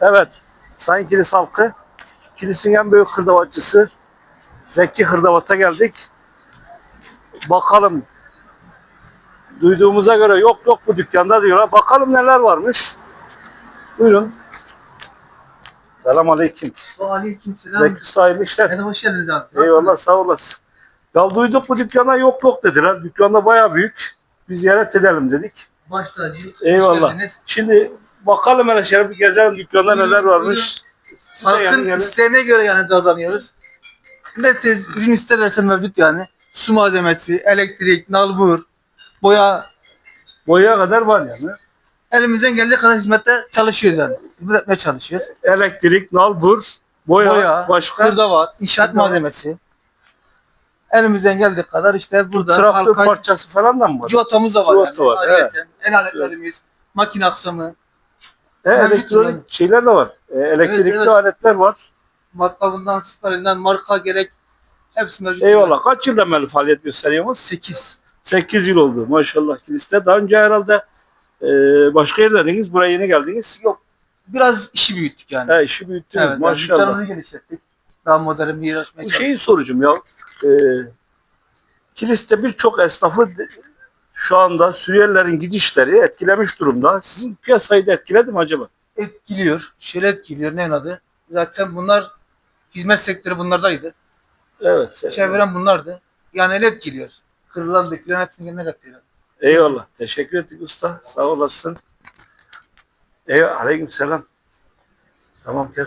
Evet, Sayın Kilis halkı, Kilis'in en büyük hırdavatçısı Zeki Hırdavat'a geldik. Bakalım, duyduğumuza göre yok yok bu dükkanda diyorlar. Bakalım neler varmış. Buyurun. Selam aleyküm. Aleykümselam. Zeki Usta hayırlı işler. Efendim hoş geldiniz abi. Eyvallah sağ olasın. Ya duyduk bu dükkana yok yok dediler. Dükkanda bayağı büyük. Bir ziyaret edelim dedik. Baş tacı. hoş Eyvallah. Şimdi bakalım hele şöyle bir gezelim dükkanda neler varmış. Siz de Halkın isteğine göre yani davranıyoruz. Ne tez ürün isterlerse mevcut yani. Su malzemesi, elektrik, nalbur, boya. Boyaya kadar var yani. Elimizden geldiği kadar hizmette çalışıyoruz yani. Hizmet etmeye çalışıyoruz. Elektrik, nalbur, boya, Boya, başka hırda var, inşaat var. malzemesi. Elimizden geldiği kadar işte burada traktör halka parçası falan da mı var? Civatamız da var Civata yani. var, Ayrıyeten. El aletlerimiz, makine aksamı, E, mevcut elektronik yani. şeyler de var. E, elektrikli evet. aletler var. matkabından, siparinden, marka gerek hepsi mevcut. Eyvallah. Kaç yıldan beri faaliyet gösteriyorsunuz? 8. 8 yıl oldu maşallah kiliste. Daha önce herhalde e, başka yerdediniz. Buraya yeni geldiniz. Yok. Biraz işi büyüttük yani. He, işi büyüttünüz evet. yani maşallah. dükkanımızı genişlettik. Daha modern bir yer açmaya Bu şeyi soracağım ya. E, kiliste birçok esnafı şu anda Suriyelilerin gidişleri etkilemiş durumda. Sizin piyasayı da etkiledi mi acaba? Etkiliyor. Şöyle etkiliyor. Ne adı? Zaten bunlar hizmet sektörü bunlardaydı. Evet. evet. Çeviren bunlardı. Yani el etkiliyor. Kırılan dökülen hepsini kendine katıyor. Eyvallah. Teşekkür ettik usta. Sağ olasın. Eyvallah. Aleyküm selam. Tamam kes.